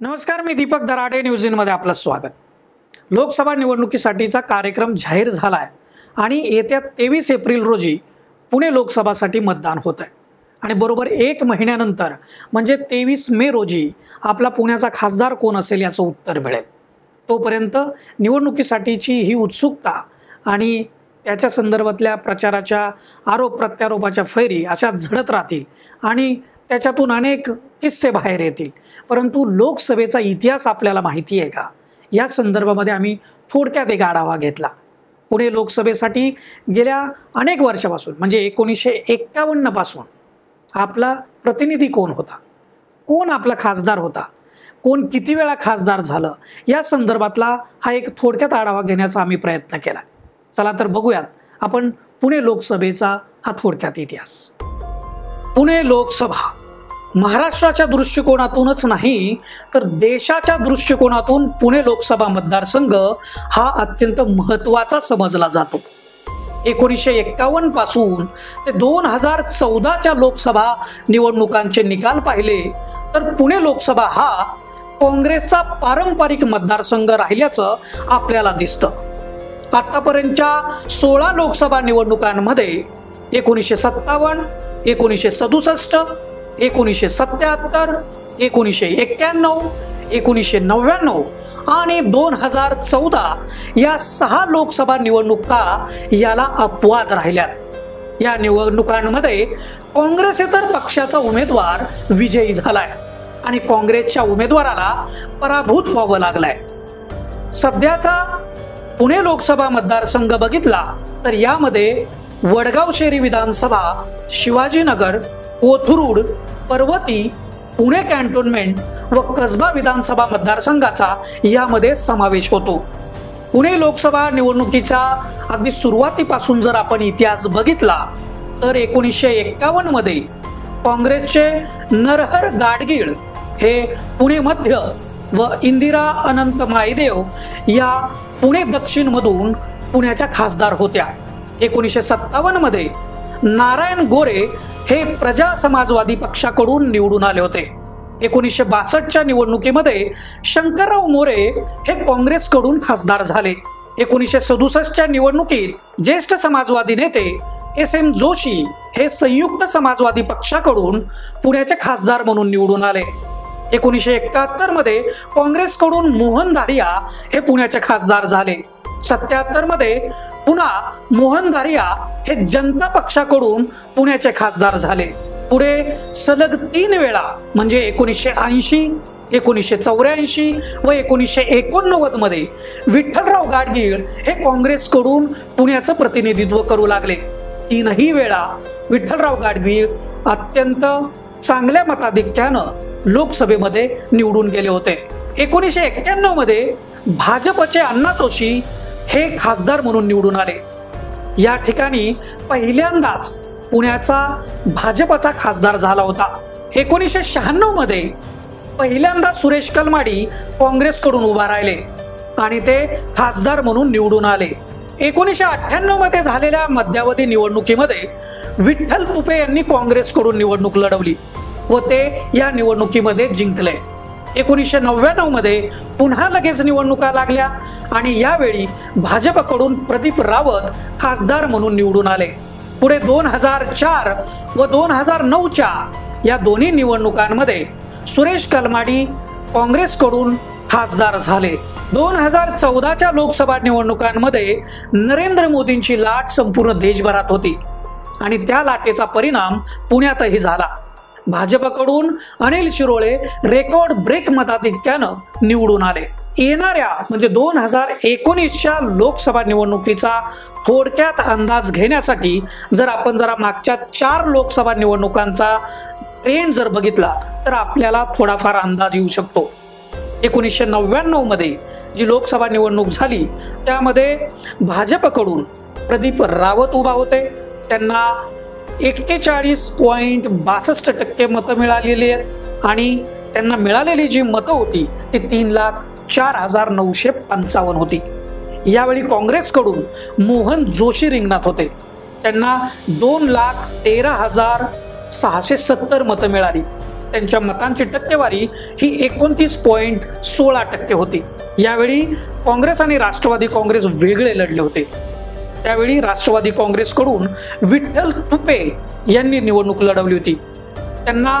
नमस्कार मी दीपक दराडे न्यूज इनमध्ये आपलं स्वागत. लोकसभा निवडणुकीसाठीचा कार्यक्रम जाहीर झाला आहे आणि येत्या तेवीस एप्रिल रोजी पुणे लोकसभासाठी मतदान होत आहे आणि बरोबर एक महिन्यानंतर म्हणजे तेवीस मे रोजी आपला पुण्याचा खासदार कोण असेल याचं उत्तर मिळेल. तोपर्यंत निवडणुकीसाठीची ही उत्सुकता आणि त्याच्या संदर्भातल्या प्रचाराच्या आरोप प्रत्यारोपाच्या फैरी अशा झडत राहतील आणि त्याच्यातून अनेक किस्से बाहेर येतील. परंतु लोकसभेचा इतिहास आपल्याला माहिती आहे का? या संदर्भामध्ये आम्ही थोडक्यात एक आढावा घेतला. पुणे लोकसभेसाठी गेल्या अनेक वर्षापासून म्हणजे एकोणीसशे एक्कावन्नपासून आपला प्रतिनिधी कोण होता? कोण आपला खासदार होता? कोण किती वेळा खासदार झालं? या संदर्भातला हा एक थोडक्यात आढावा घेण्याचा आम्ही प्रयत्न केला. चला तर बघूयात आपण पुणे लोकसभेचा हा थोडक्यात इतिहास. पुणे लोकसभा महाराष्ट्राच्या दृष्टिकोनातूनच नाही तर देशाच्या दृष्टिकोनातून पुणे लोकसभा मतदारसंघ हा अत्यंत महत्त्वाचा समजला जातो. एकोणीसशे एक्कावन्नपासून ते दोन हजार चौदाच्या लोकसभा निवडणुकांचे निकाल पाहिले तर पुणे लोकसभा हा काँग्रेसचा पारंपरिक मतदारसंघ राहिल्याचं आपल्याला दिसतं. आतापर्यंतच्या सोळा लोकसभा निवडणुकांमध्ये एकोणीसशे सत्तावन्न एकोणीसशे सदुसष्ट एकोणीसशे सत्याहत्तर एकोणीसशे एक्क्याण्णव एकोणीसशे नव्याण्णव आणि दोन हजार चौदा या सहा लोकसभा निवडणुका याला अपवाद राहिल्यात. या निवडणुकांमध्ये काँग्रेसेतर पक्षाचा उमेदवार विजयी झालाय आणि काँग्रेसच्या उमेदवाराला पराभूत व्हावं लागलाय. सध्याचा पुणे लोकसभा मतदारसंघ बघितला तर यामध्ये वडगाव शेरी विधानसभा शिवाजीनगर कोथरूड पर्वती पुणे कॅन्टोन्मेंट व कसबा विधानसभा मतदारसंघाचा यामध्ये समावेश होतो. पुणे लोकसभा निवडणुकीच्या अगदी सुरुवातीपासून जर आपण इतिहास बघितला तर एकोणीसशे एक्कावन्नमध्ये काँग्रेसचे नरहर गाडगीळ हे पुणे मध्य व इंदिरा अनंत मायदेव या पुणे दक्षिण मधून पुण्याच्या खासदार होत्या. एकोणीसशे सत्तावन्नमध्ये नारायण गोरे हे प्रजा समाजवादी पक्षाकडून निवडून आले होते. एकोणीसशे बासष्टच्या निवडणुकीमध्ये शंकरराव मोरे हे काँग्रेसकडून खासदार झाले. एकोणीसशे सदुसष्टच्या निवडणुकीत ज्येष्ठ समाजवादी नेते एस एम जोशी हे संयुक्त समाजवादी पक्षाकडून पुण्याचे खासदार म्हणून निवडून आले. एकोणीसशे एकाहत्तरमध्ये काँग्रेसकडून मोहन धारिया हे पुण्याचे खासदार झाले. सत्याहत्तरमध्ये पुन्हा मोहन धारिया हे जनता पक्षाकडून पुण्याचे खासदार झाले. पुढे सलग तीन वेळा म्हणजे एकोणीसशे ऐंशी एकोणीसशे चौऱ्याऐंशी व एकोणीसशे एकोणनव्वदमध्ये विठ्ठलराव गाडगीळ हे काँग्रेसकडून पुण्याचं प्रतिनिधित्व करू लागले. तीनही वेळा विठ्ठलराव गाडगीळ अत्यंत चांगल्या मताधिक्यानं लोकसभेमध्ये निवडून गेले होते. एकोणीसशे एक्क्याण्णवमध्ये भाजपचे अण्णा जोशी हे खासदार म्हणून निवडून आले. या ठिकाणी पहिल्यांदाच पुण्याचा भाजपचा खासदार झाला होता. एकोणीसशे शहाण्णवमध्ये पहिल्यांदा सुरेश कलमाडी काँग्रेसकडून उभा राहिले आणि ते खासदार म्हणून निवडून आले. एकोणीसशे अठ्ठ्याण्णवमध्ये झालेल्या मध्यावधी निवडणुकीमध्ये विठ्ठल तुपे यांनी काँग्रेसकडून निवडणूक लढवली व ते या निवडणुकीमध्ये जिंकले. एकोणीसशे नव्याण्णवमध्ये पुन्हा लगेच निवडणुका लागल्या आणि यावेळी भाजपकडून प्रदीप रावत खासदार म्हणून निवडून आले. पुढे दोन हजार चार व दोन हजार नऊच्या या दोन्ही निवडणुकांमध्ये सुरेश कलमाडी काँग्रेसकडून खासदार झाले. दोन हजार चौदाच्या लोकसभा निवडणुकांमध्ये नरेंद्र मोदींची लाट संपूर्ण देशभरात होती आणि त्या लाटेचा परिणाम पुण्यातही झाला. भाजपकडून अनिल शिरोळे रेकॉर्ड ब्रेक मताधिक्यानं निवडून आले. येणाऱ्या म्हणजे दोन हजार एकोणीसच्या लोकसभा निवडणुकीचा थोडक्यात अंदाज घेण्यासाठी जर आपण जरा मागच्या चार लोकसभा निवडणुकांचा ट्रेंड जर बघितला तर आपल्याला थोडाफार अंदाज येऊ शकतो. एकोणीसशे नव्याण्णवमध्ये जी लोकसभा निवडणूक झाली त्यामध्ये भाजपकडून प्रदीप रावत उभा होते. त्यांना एक्केचाळीस पॉईंट बासष्ट टक्के मतं मिळालेली आहेत. आणि त्यांना मिळालेली जी मतं होती ती तीन लाख चार हजार नऊशे पंचावन्न होती. यावेळी काँग्रेसकडून मोहन जोशी रिंगणात होते. त्यांना दोन लाख तेरा हजार सहाशे सत्तर मतं मिळाली. त्यांच्या मतांची टक्केवारी ही एकोणतीस पॉईंट सोळा टक्के होती. यावेळी काँग्रेस आणि राष्ट्रवादी काँग्रेस वेगळे लढले होते. त्यावेळी राष्ट्रवादी काँग्रेसकडून विठ्ठल तुपे यांनी निवडणूक लढवली होती. त्यांना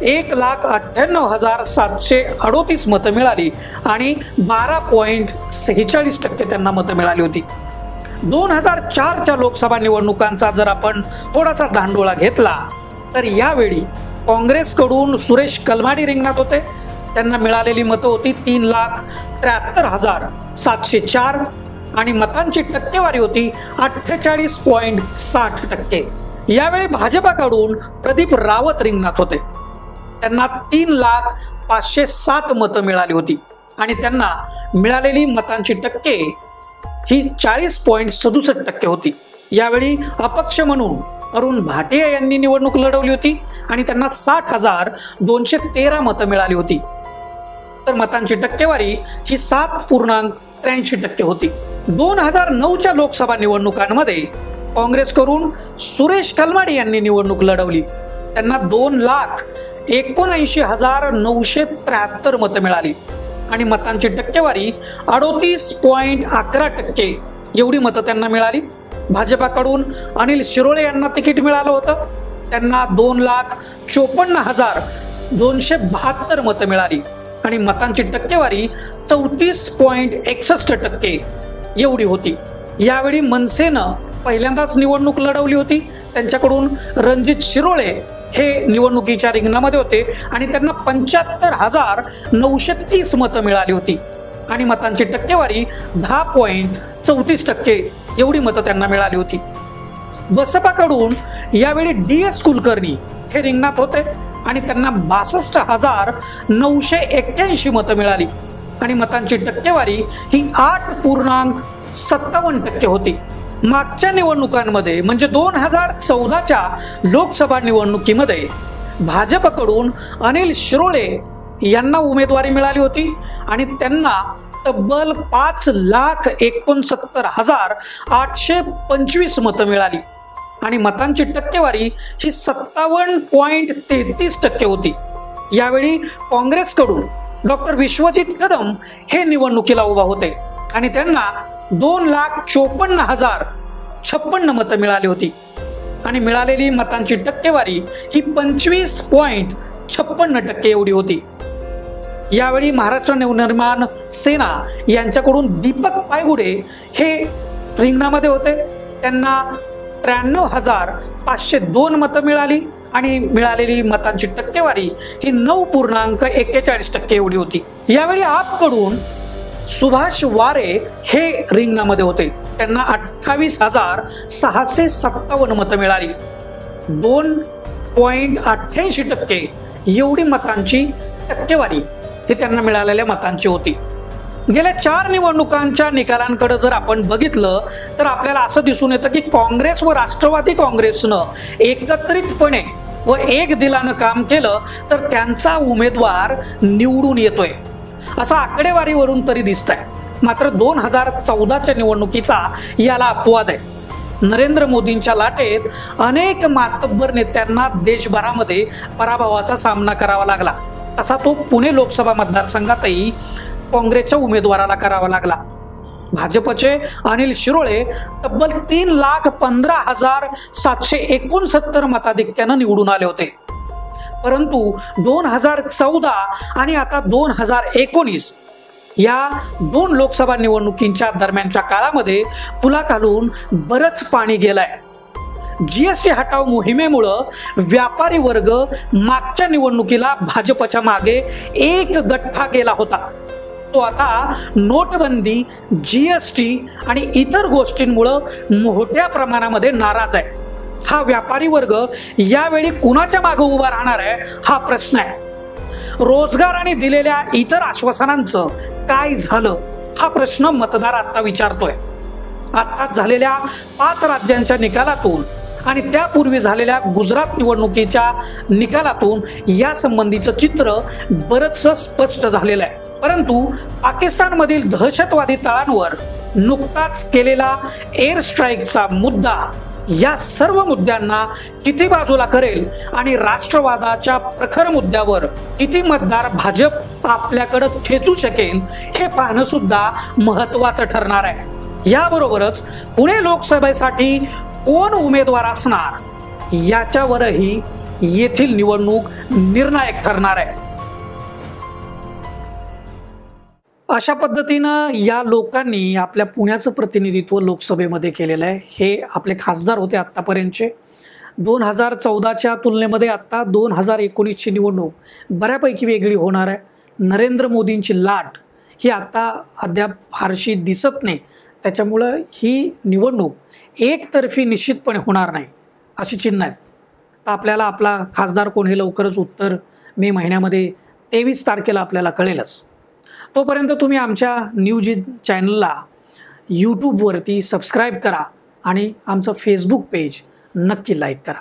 एक लाख अठ्ठ्याण्णव हजार सातशे अडोतीस मतं मिळाली आणि बारा पॉईंट सेहेचाळीस टक्के त्यांना मतं मिळाली होती. दोन हजार चारच्या लोकसभा निवडणुकांचा जर आपण थोडासा धांडोळा घेतला तर यावेळी काँग्रेसकडून सुरेश कलमाडी रिंगणात होते. त्यांना मिळालेली मतं होती तीन लाख त्र्याहत्तर हजार सातशे चार. आणि मतांची टक्केवारी होती अठ्ठेचाळीस पॉईंट साठ टक्के. यावेळी भाजपाकडून प्रदीप रावत रिंगणात होते. त्यांना तीन लाख पाचशे सात मतं मिळाली होती आणि त्यांना मिळालेली मतांची टक्के ही चाळीस पॉईंट सदुसष्ट टक्के होती. यावेळी अपक्ष म्हणून अरुण भाटिया यांनी निवडणूक लढवली होती आणि त्यांना साठ हजार दोनशे तेरा मतं मिळाली होती. तर मतांची टक्केवारी ही सात पूर्णांक त्र्याऐंशी टक्के होती. दोन हजार नऊच्या लोकसभा निवडणुकांमध्ये काँग्रेसकडून सुरेश कलमाडी यांनी निवडणूक लढवली. त्यांना दोन लाख एकोणऐंशी हजार नऊशे त्र्याहत्तर मतं मिळाली. आणि मतांची टक्केवारी अडोतीस पॉईंट अकरा टक्के एवढी मतं त्यांना मिळाली. भाजपाकडून अनिल शिरोळे यांना तिकीट मिळालं होतं. त्यांना दोन लाख चोपन्न हजार दोनशे बहात्तर मतं मिळाली. आणि मतांची टक्केवारी चौतीस पॉईंट एकसष्ट टक्के एवढी होती. यावेळी मनसेनं पहिल्यांदाच निवडणूक लढवली होती. त्यांच्याकडून रणजित शिरोळे हे निवडणुकीच्या रिंगणामध्ये होते आणि त्यांना पंच्याहत्तर हजार नऊशे तीस मतं मिळाली होती. आणि मतांची टक्केवारी दहा पॉईंट चौतीस टक्के एवढी मतं त्यांना मिळाली होती. बसपाकडून यावेळी डी एस कुलकर्णी हे रिंगणात होते आणि त्यांना बासष्ट हजार नऊशे एक्क्याऐंशी मतं मिळाली. आणि मतांची टक्केवारी ही आठ पूर्णांक सत्तावन्न टक्के होती. मागच्या निवडणुकांमध्ये म्हणजे दोन हजार चौदाच्या लोकसभा निवडणुकीमध्ये भाजपकडून अनिल शिरोळे यांना उमेदवारी मिळाली होती आणि त्यांना तब्बल पाच लाख एकोणसत्तर हजार आठशे पंचवीस मतं मिळाली. आणि मतांची टक्केवारी ही सत्तावन्न पॉईंट तेहतीस टक्के होती. यावेळी काँग्रेसकडून डॉक्टर विश्वजित कदम हे निवडणुकीला उभा होते. आणि त्यांना दोन लाख चोपन्न हजार छप्पन्न मतं मिळाली होती. आणि मिळालेली मतांची टक्केवारी ही पंचवीस पॉईंट छप्पन्न टक्के एवढी होती. यावेळी महाराष्ट्र नवनिर्माण सेना यांच्याकडून दीपक पायगुडे हे रिंगणामध्ये होते. त्यांना त्र्याण्णव हजार पाचशे दोन मतं मिळाली. आणि मिळालेली मतांची टक्केवारी ही नऊ पूर्णांक एक्केचाळीस टक्के एवढी होती. यावेळी आपकडून सुभाष वारे हे रिंगणामध्ये होते. त्यांना अठ्ठावीस हजार सहाशे सत्तावन्न मतं मिळाली. दोन पॉईंट अठ्ठ्याऐंशी टक्के एवढी मतांची टक्केवारी ही त्यांना मिळालेल्या मतांची होती. गेल्या चार निवडणुकांच्या निकालांकडे जर आपण बघितलं तर आपल्याला असं दिसून येतं की काँग्रेस व राष्ट्रवादी काँग्रेसनं एकत्रितपणे व एक दिलानं काम केलं तर त्यांचा उमेदवार निवडून येतोय. असं आकडेवारीवरून तरी दिसत आहे मात्र दोन हजार चौदाच्या निवडणुकीचा याला अपवाद आहे. नरेंद्र मोदींच्या लाटेत अनेक मातब्बर नेत्यांना देशभरामध्ये पराभवाचा सामना करावा लागला. तसा तो पुणे लोकसभा मतदारसंघातही काँग्रेसच्या उमेदवाराला करावा लागला. भाजपचे अनिल शिरोळे तब्बल तीन लाख पंधरा हजार सातशे एकोणसत्तर मताधिक्यानं निवडून आले होते. परंतु दोन हजार चौदा आणि आता दोन हजार एकोणीस या दोन लोकसभा निवडणुकींच्या दरम्यानच्या काळामध्ये पुला घालून बरंच पाणी गेलंय. जीएसटी हटाव मोहिमेमुळं व्यापारी वर्ग मागच्या निवडणुकीला भाजपच्या मागे एक गठ्ठा गेला होता. तो आता नोटबंदी जी एस टी आणि इतर गोष्टींमुळं मोठ्या प्रमाणामध्ये नाराज आहे. हा व्यापारी वर्ग यावेळी कुणाच्या मागे उभा राहणार आहे हा प्रश्न आहे. रोजगार आणि दिलेल्या इतर आश्वासनांचं काय झालं हा प्रश्न मतदार आता विचारतोय. आत्ताच झालेल्या पाच राज्यांच्या निकालातून आणि त्यापूर्वी झालेल्या गुजरात निवडणुकीच्या निकालातून या संबंधीचं चित्र बरंचसं स्पष्ट झालेलं आहे. परंतु पाकिस्तानमधील दहशतवादी तळांवर नुकताच केलेला एअर स्ट्राईकचा मुद्दा या सर्व मुद्द्यांना किती बाजूला करेल आणि राष्ट्रवादाच्या प्रखर मुद्द्यावर किती मतदार भाजप आपल्याकडं खेचू शकेल हे पाहणं सुद्धा महत्वाचं ठरणार आहे. याबरोबरच पुणे लोकसभेसाठी कोण उमेदवार असणार याच्यावरही येथील निवडणूक निर्णायक ठरणार आहे. अशा पद्धतीनं या लोकांनी आपल्या पुण्याचं प्रतिनिधित्व लोकसभेमध्ये केलेलं आहे. हे आपले खासदार होते आत्तापर्यंतचे. दोन हजार चौदाच्या तुलनेमध्ये आत्ता दोन हजार एकोणीसची निवडणूक बऱ्यापैकी वेगळी होणार आहे. नरेंद्र मोदींची लाट ही आत्ता अद्याप फारशी दिसत नाही. त्याच्यामुळं ही निवडणूक एकतर्फी निश्चितपणे होणार नाही अशी चिन्ह आहेत. तर आपल्याला आपला खासदार कोण हे लवकरच उत्तर मे महिन्यामध्ये तेवीस तारखेला आपल्याला कळेलच. तोपर्यंत तुम्ही आमच्या न्यूज चॅनलला यूट्यूबवरती सबस्क्राईब करा आणि आमचं फेसबुक पेज नक्की लाईक करा.